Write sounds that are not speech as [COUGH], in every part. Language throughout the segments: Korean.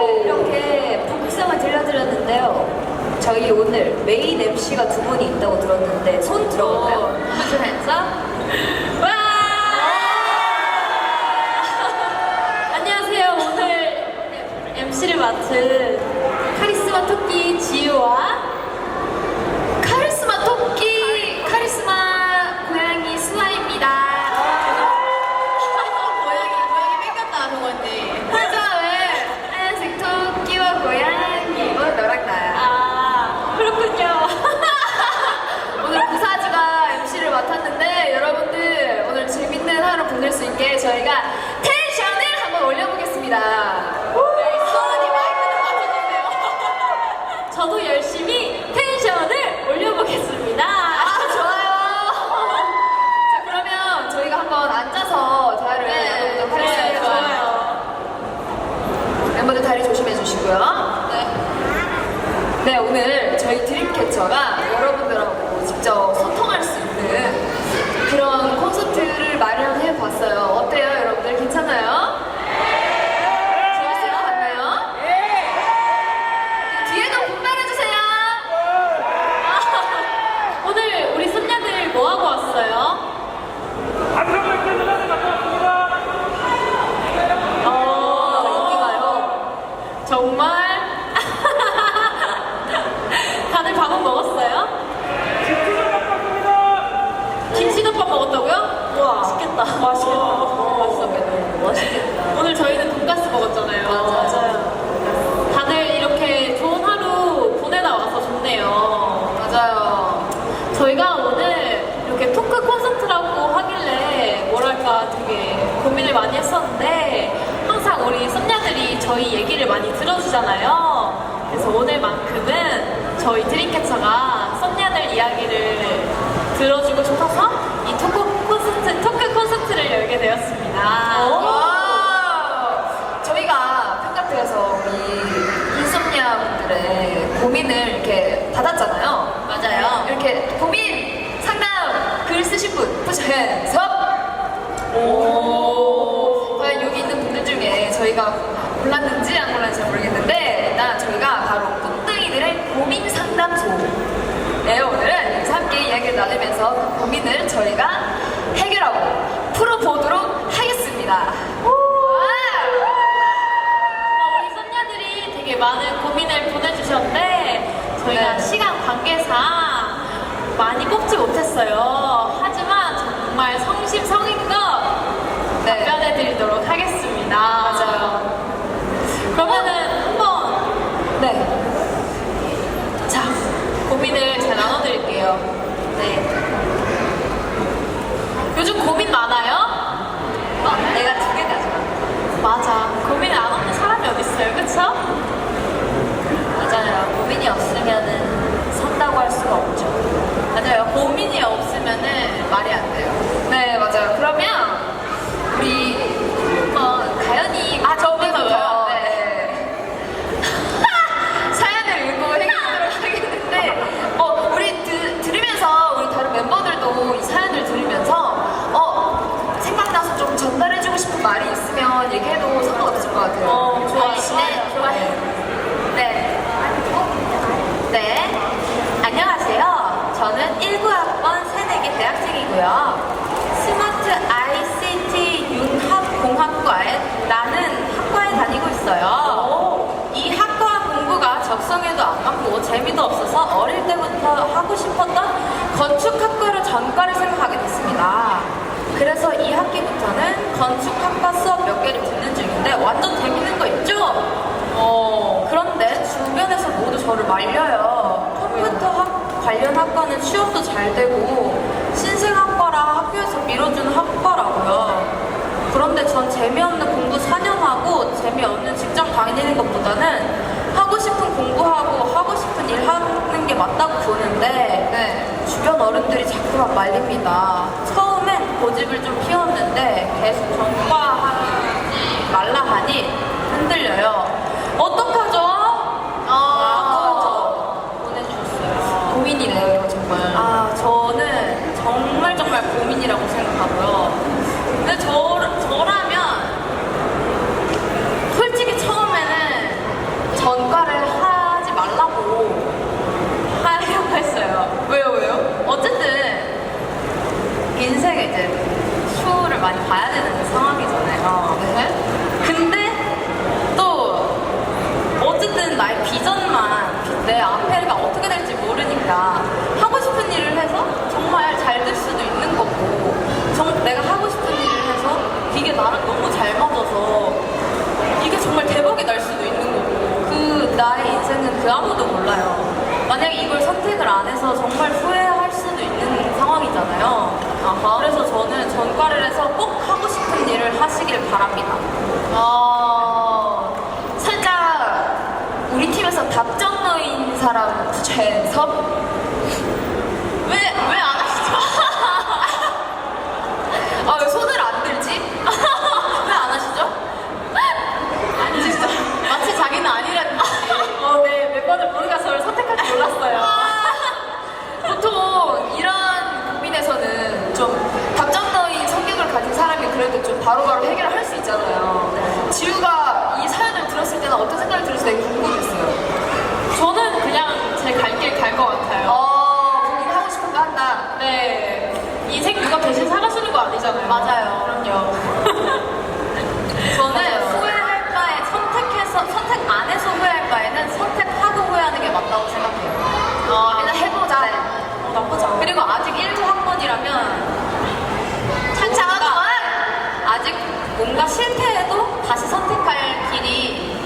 네, 이렇게 복성을 들려드렸는데요. 저희 오늘 메인 MC가 두 분이 있다고 들었는데 손 들어볼까요? Hands [LAUGHS] up. 와! [LAUGHS] 안녕하세요. 오늘 MC를 맡은 카리스마 토끼 지유와 카리스마 토끼, 카리스마 고양이 수아입니다. 고양이, 고양이 뺏겼다, 동원님. 맞아, 왜? 하얀색 토끼와 고양이. 이건 너랑 나야. 아, 그렇군요. 오늘 부사주가 MC를 맡았는데 여러분들 오늘 재밌는 하루 보낼 수 있게 저희가 텐션을 한번 올려보겠습니다. 네, 수원이 마이크 좀 맞춰주세요. 저도 열심히 텐션을 올려보겠습니다. 아 좋아요. 자 그러면 저희가 한번 앉아서 대화를 나눠보도록 네, 하겠습니다. 좋아요. 멤버들 다리 조심해 주시고요. 네. 네 오늘 저희 드림캐쳐가 여러분들하고 직접 소통할 수 있는 그런 콘서트를 마련해 봤어요. 어때요 여러분들 괜찮아요? 재밌을 것 같나요? 뒤에도 분발해주세요. 오늘 우리 손녀들 뭐 하고 왔어요? 안성을 떼들어내 갔다 왔습니다. 어, 여기가요. 정말? 다들 밥은 먹었어요? 김치를 갖고 왔습니다. 김치덮밥 먹었다고요? 우와. 맛있겠다. 맛있겠다. 맛있었겠네. 멋있겠다. 오늘 저희는 돈가스 먹었잖아요. 맞아요. 다들 이렇게 좋은 하루 보내다 와서 좋네요. 맞아요. 저희가 오늘 이렇게 토크 콘서트라고 하길래 뭐랄까 되게 고민을 많이 했었는데 항상 우리 썸녀들이 저희 얘기를 많이 들어주잖아요. 그래서 오늘만큼은 저희 드림캐쳐가 썸녀들 이야기를 들어주고 싶어서 이 토크 콘서트, 토크 콘서트를 열게 되었습니다. 와! 저희가 팬카페에서 우리 인썸니아 분들의 고민을 이렇게 받았잖아요. 맞아요. 이렇게 고민 상담 글 쓰신 분, up! 오. 과연 여기 있는 분들 중에 저희가 골랐는지 안 골랐는지 잘 모르겠는데 일단 저희가 바로 꿈둥이들의 고민 상담소에 오늘은 여기서 함께 이야기를 나누면서 그 고민을 저희가 해결하고 풀어보도록 하겠습니다. 어, 우리 손녀들이 되게 많은 고민을 보내주셨는데 저희가 네. 시간 관계상 많이 뽑지 못했어요. 하지만 정말 성심성의껏 네. 답변해드리도록 하겠습니다. 맞아요. 그러면은 한번 네. 자 고민을 잘 나눠드릴게요. 네. 요즘 고민 많아요? 어, 내가 두 개 가져가. 맞아. 고민을 안 없는 사람이 어딨어요, 그쵸? 맞아요. 고민이 없으면은 산다고 할 수가 없죠. 맞아요. 고민이 없으면은 말이 안 돼요. 네, 맞아요. 그러면 우리 한번 가연이 아, 저부터요? 네. 사연을 읽고 해결하도록 하겠는데, 어, 우리 드, 들으면서 우리 다른 멤버들도 이 사연을 들으면서 어 생각나서 좀 전달해주고 싶은 말이 있으면 얘기해도 상관없을 것 같아요. 어, 좋아요. 네, 좋아요. 네. 네. 안녕하세요. 저는 19학번 새내기 대학생이고요. 스마트 ICT 융합공학과에 나는 학과에 다니고 있어요. 이 학과 공부가 적성에도 안 재미도 없어서 어릴 때부터 하고 싶었던 건축학과를 전과를 생각하게 됐습니다. 그래서 이 학기부터는 건축학과 수업 몇 개를 듣는 중인데 완전 재밌는 거 있죠? 어, 그런데 주변에서 모두 저를 말려요. 컴퓨터 학 관련 학과는 취업도 잘 되고 신생학과라 학교에서 밀어주는 학과라고요. 그런데 전 재미없는 공부 4년 하고 재미없는 직장 다니는 것보다는 하고 싶은 공부하고 하고 싶은 일 하는 게 맞다고 보는데 주변 어른들이 자꾸만 말립니다. 처음엔 고집을 좀 피웠는데 계속 전과하지 말라 하니 흔들려요. 어떡하죠? 아, 보내주셨어요. 고민이네요, 정말. 아, 저는 정말 정말 고민이라고 생각하고요. 근데 저, 저라면 솔직히 처음에는 많이 봐야 되는 상황이잖아요. 네. 근데 또 어쨌든 나의 비전만 내 앞에가 어떻게 될지 모르니까 하고 싶은 일을 해서 정말 잘 될 수도 있는 거고 정, 내가 하고 싶은 일을 해서 이게 나랑 너무 잘 맞아서 이게 정말 대박이 날 수도 있는 거고 그 나의 인생은 그 아무도 몰라요. 만약에 이걸 선택을 안 해서 정말 후회할 수도 있는 상황이잖아요. 그래서 저는 전과를 해서 꼭 하고 싶은 일을 하시길 바랍니다. 어, 살짝 우리 팀에서 답정너인 사람 최섭? 왜, 왜 안 하시죠? 아, 왜 손을 안 들지? 왜 안 하시죠? 아니, 진짜. 마치 자기는 아니라는 듯이. 어, 네, 멤버들 모두가 저를 선택할 줄 몰랐어요. 보통 이런 고민에서는 좀 답정너인 성격을 가진 사람이 그래도 좀 바로바로 해결을 할 수 있잖아요. 지우가 이 사연을 들었을 때는 어떤 생각이 들을지 되게 궁금했어요. 저는 그냥 제 갈 길 갈 것 같아요. 어, 본인 하고 싶은 거 한다. 네. 인생 누가 대신 살아주는 거 아니잖아요. 맞아요. 그럼요. 저는 맞아요. 후회할 바에 선택해서 선택 안 해서 후회할 바에는 선택하고 후회하는 게 맞다고 생각해요. 어, 일단 해보자. 네. 어, 나쁘지 않아. 그리고 아직 1부 학번이라면 창창하구만! 아직 뭔가 실패해도 다시 선택할 길이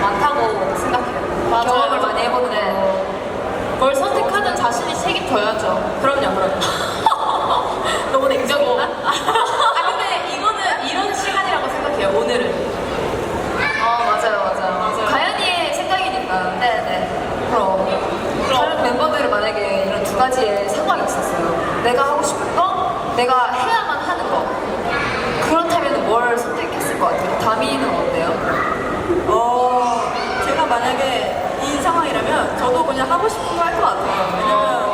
많다고 생각해요. 맞아요. 경험을 많이 해보는 데뭘 선택하든 자신이 책임져야죠. 그럼요, 그럼요. [LAUGHS] 너무 냉정했나? [LAUGHS] 아 근데 이거는 이런 시간이라고 생각해요. 오늘은. 어, 맞아요, 맞아요. 맞아요. 가연이의 생각이니까. 네네. 그럼. 다른 멤버들은 만약에 이런 두 가지의 상황이 있었어요. 내가 하고 싶은 거, 내가 해야만 하는 거. 그렇다면 뭘 선택했을 것 같아요? 다미는 어때요? 어, 제가 만약에 이 상황이라면 저도 그냥 하고 싶은 거 할 것 같아요. 왜냐면,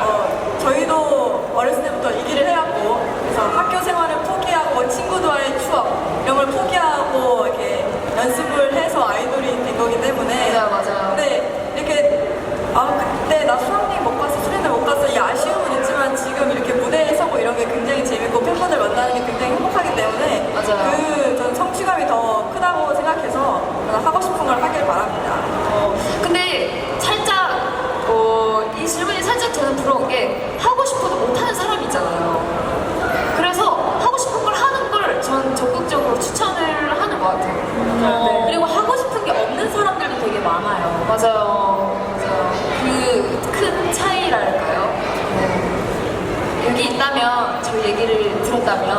어, 저희도 어렸을 때부터 이 길을 해왔고, 그래서 학교 생활을 포기하고, 친구들과의 추억, 이런 걸 포기하고, 이렇게 연습을 해서 아이돌이 된 거기 때문에. 맞아요, 맞아요. 근데 이렇게, 아, 그때 나 수학여행 못 갔어, 수련회 못 갔어, 이 아쉬움은 있지만 지금 이렇게 무대에 서고 이런 게 굉장히 재밌고, 팬분들 만나는 게 굉장히 행복하기 때문에. 맞아요. 그, 저는 성취감이 더 크다고 생각해서 하고 싶은 걸 하길 바랍니다. 맞아요. 맞아요. 그 큰 차이랄까요? 네. 여기 있다면 저 얘기를 들었다면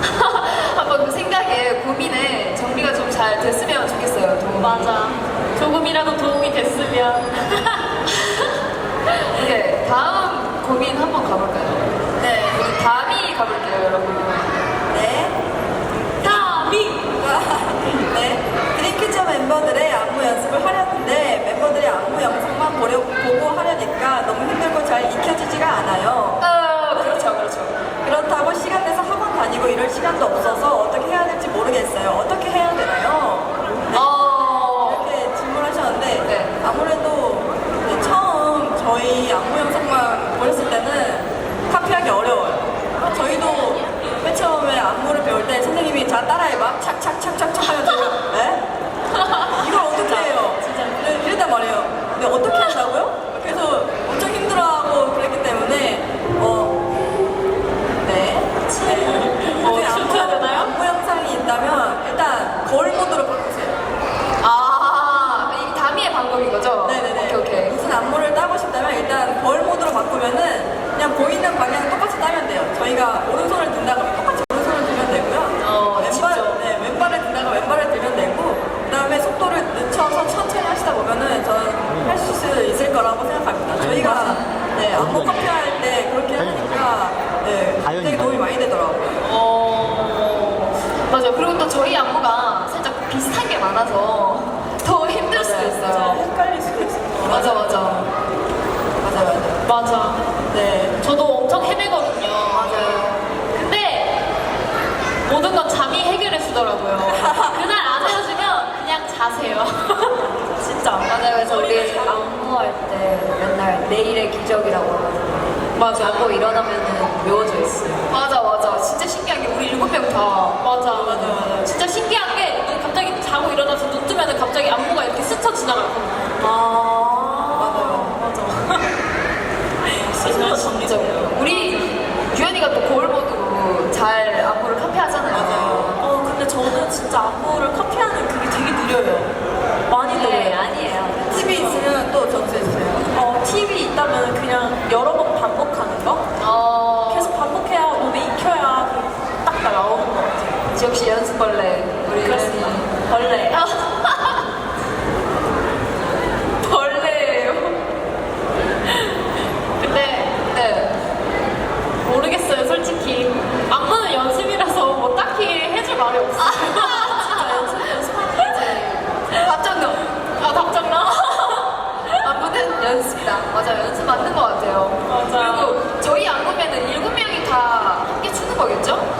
[LAUGHS] 한번 그 생각에 고민에 정리가 좀 잘 됐으면 좋겠어요. 도움이. 맞아. 조금이라도 도움이 됐으면. 오케이 [LAUGHS] 다음 고민 한번 가볼까요? 네. 우리 다음이 가볼게요, 여러분. 네. 다음이 [LAUGHS] 네. 드림캐쳐 멤버들의 안무 연습을 하려는데 멤버들이 안무 영상만 보려, 보고 하려니까 너무 힘들고 잘 익혀지지가 않아요. 어, 그렇죠, 그렇죠. 그렇다고 시간 내서 학원 다니고 이럴 시간도 없어서 어떻게 해야 될지 모르겠어요. 어떻게 해야 되나요? 네. 어, 이렇게 질문하셨는데 네. 아무래도 이제 처음 저희 안무 영상만 보였을 때는 카피하기 어려워요. 저희도 맨 처음에 안무를 배울 때 선생님이 자 따라해봐 착착착착착 하면 제가 네? 이걸 어떻게 해요? 진짜 네, 이랬단 말이에요. 근데 어떻게 한다고요? 그래서 엄청 힘들어하고 그랬기 때문에 어 네. 네. 어, 나중에 안무, 춤춰야 되나요? 안무 영상이 있다면 일단 거울 모드로 바꾸세요. 아, 이 다미의 방법인 거죠? 네네네. 오케이, 오케이. 무슨 안무를 따고 싶다면 일단 거울 모드로 바꾸면은 그냥 보이는 방향 똑같이 따면 돼요. 저희가 오른손을 든다 그러면 똑같이 오른손을 들면 되고요. 어, 왼발. 네, 왼발을 든다가 왼발을 들면 되고 그 다음에 속도를 늦춰서 천천히 하시다 보면은 저는 할 수 있을 거라고 생각합니다. 저희가 네, 안무 커피 할 때 그렇게 하니까 네, 굉장히 도움이 많이 되더라고요. 어, 맞아요. 그리고 또 저희 안무가 살짝 비슷한 게 많아서 더 힘들 수도 있어요. 헷갈릴 수 있어요. 맞아, 맞아. 맞아, 맞아. 맞아. 네. 저도 엄청 헤매거든요. 맞아요. 근데 모든 건 잠이 해결해 주더라고요. 그날 안 헤어지면 그냥 자세요. [LAUGHS] 진짜. 맞아요. 그래서 우리 안- 안무할 때 맨날 내일의 기적이라고 하거든요. 맞아. 자고 일어나면은 외워져 있어요. 맞아, 맞 역시 연습벌레. 우리 그렇습니다. 벌레. [LAUGHS] 벌레예요. 근데 네. 모르겠어요, 솔직히. 악마는 연습이라서 뭐 딱히 해줄 말이 없어요. 아, 진짜 연습, 연습할 때 이제 답장도 아, 답장나? 안무는 [LAUGHS] 연습이다. 맞아요. 연습 맞는 것 같아요. 맞아. 그리고 저희 안무면은 일곱 명이 다 함께 추는 거겠죠?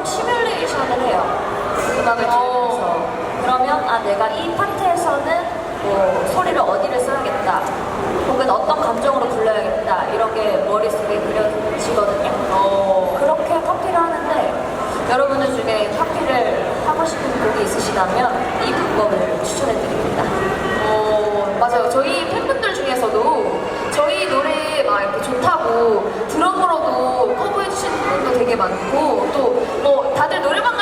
좀 시뮬레이션을 해요. 음악을 어. 들으면서. 그러면 아 내가 이 파트에서는 뭐 소리를 어디를 써야겠다. 혹은 어떤 감정으로 불러야겠다. 이렇게 머릿속에 그려지거든요. 어. 그렇게 커피를 하는데 여러분들 중에 커피를 하고 싶은 곡이 있으시다면 이 방법을 추천해드립니다. 어, 맞아요. 저희 팬분들 중에서도 저희 노래 막 이렇게 좋다고 드럼으로도 커버 되게 많고 또 뭐 다들 노래방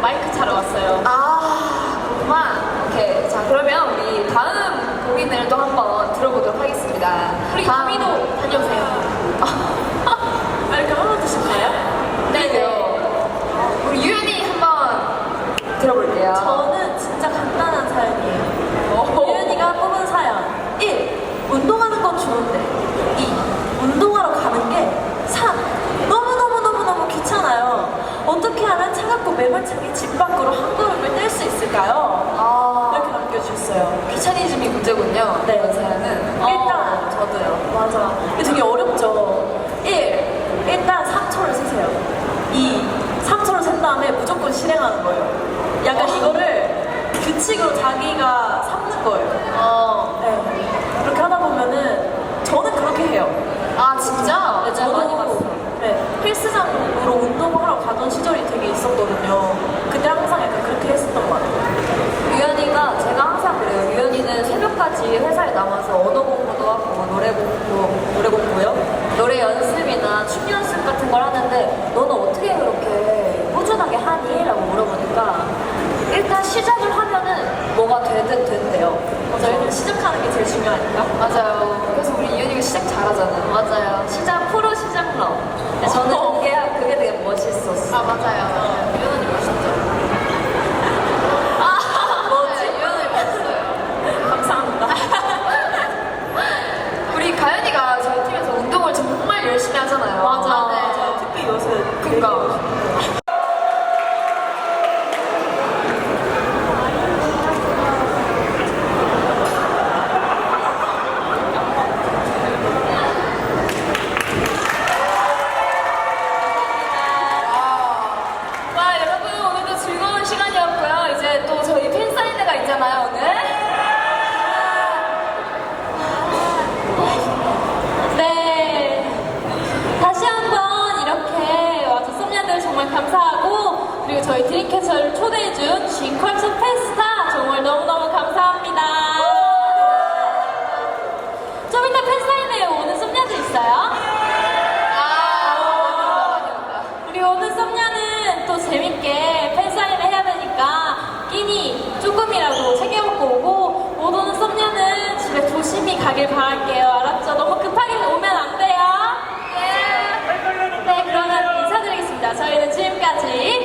마이크 차러 왔어요. 아, 그렇구만. 오케이. 자, 그러면 우리 다음 고민을 또 한번 들어보도록 하겠습니다. 우리 다미도 다녀오세요. [LAUGHS] 아, 이렇게 한번 드실까요? 네네. 우리 유연이 한번 들어볼게요. 저 식으로 자기가 삼는 거예요. 어. 저희는 시작하는 게 제일 중요하니까. 맞아요. 그래서 우리 이윤이가 시작 잘하잖아요. 맞아요. 시작 프로 시작러. 저는 어. 그게 그게 되게 멋있었어. 아 맞아요. 열심히 가길 바랄게요. 알았죠? 너무 급하게 오면 안 돼요. 예. 네, 그러면 인사드리겠습니다. 저희는 지금까지